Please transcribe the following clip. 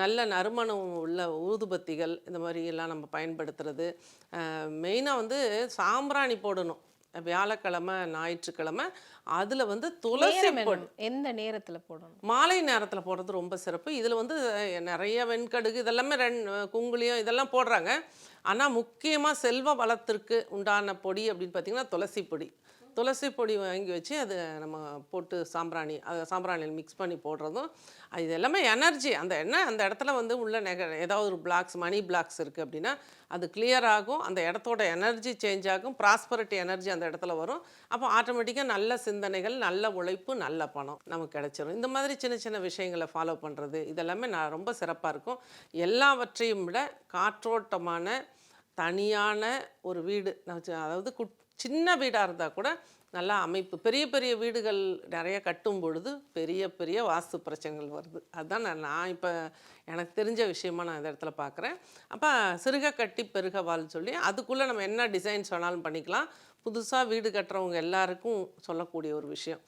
நல்ல நறுமணம் உள்ள ஊதுபத்திகள் இந்த மாதிரி எல்லாம் நம்ம பயன்படுத்துறது. மெயினாக வந்து சாம்பிராணி போடணும். வியாழக்கிழமை ஞாயிற்றுக்கிழமை அதில் வந்து துளசி எந்த நேரத்துல போடணும்? மாலை நேரத்தில் போடுறது ரொம்ப சிறப்பு. இதில் வந்து நிறைய வெண்கடுகு இதெல்லாமே ரெண் குங்குளியம் இதெல்லாம் போடுறாங்க. ஆனால் முக்கியமாக செல்வ வளத்திற்கு உண்டான பொடி அப்படின்னு பார்த்தீங்கன்னா துளசி பொடி. துளசி பொடி வாங்கி வச்சு அது நம்ம போட்டு சாம்பிராணி அதை சாம்பிராணியில் மிக்ஸ் பண்ணி போடுறதும் அது இது எல்லாமே எனர்ஜி அந்த என்ன அந்த இடத்துல வந்து உள்ள நெக ஏதாவது ஒரு பிளாக்ஸ் மணி பிளாக்ஸ் இருக்குது அப்படின்னா அது கிளியர் ஆகும். அந்த இடத்தோட எனர்ஜி சேஞ்ச் ஆகும். ப்ராஸ்பரிட்டி எனர்ஜி அந்த இடத்துல வரும். அப்போ ஆட்டோமேட்டிக்காக நல்ல சிந்தனைகள் நல்ல உழைப்பு நல்ல பணம் நமக்கு கிடைச்சிரும். இந்த மாதிரி சின்ன சின்ன விஷயங்களை ஃபாலோ பண்ணுறது இதெல்லாமே நான் ரொம்ப சிறப்பாக இருக்கும். எல்லாவற்றையும் விட காற்றோட்டமான தனியான ஒரு வீடு. நான் அதாவது குட் சின்ன வீடாக இருந்தால் கூட நல்லா அமைப்பு. பெரிய பெரிய வீடுகள் நிறைய கட்டும் பொழுது பெரிய பெரிய வாஸ்து பிரச்சனைகள் வருது. அதுதான் நான் நான் இப்போ எனக்கு தெரிஞ்ச விஷயமா நான் இந்த இடத்துல பார்க்குறேன் அப்போ சிறுக கட்டி பெருக வாழ் சொல்லி அதுக்குள்ளே நம்ம என்ன டிசைன்ஸ் வேணாலும் பண்ணிக்கலாம். புதுசாக வீடு கட்டுறவங்க எல்லாருக்கும் சொல்லக்கூடிய ஒரு விஷயம்.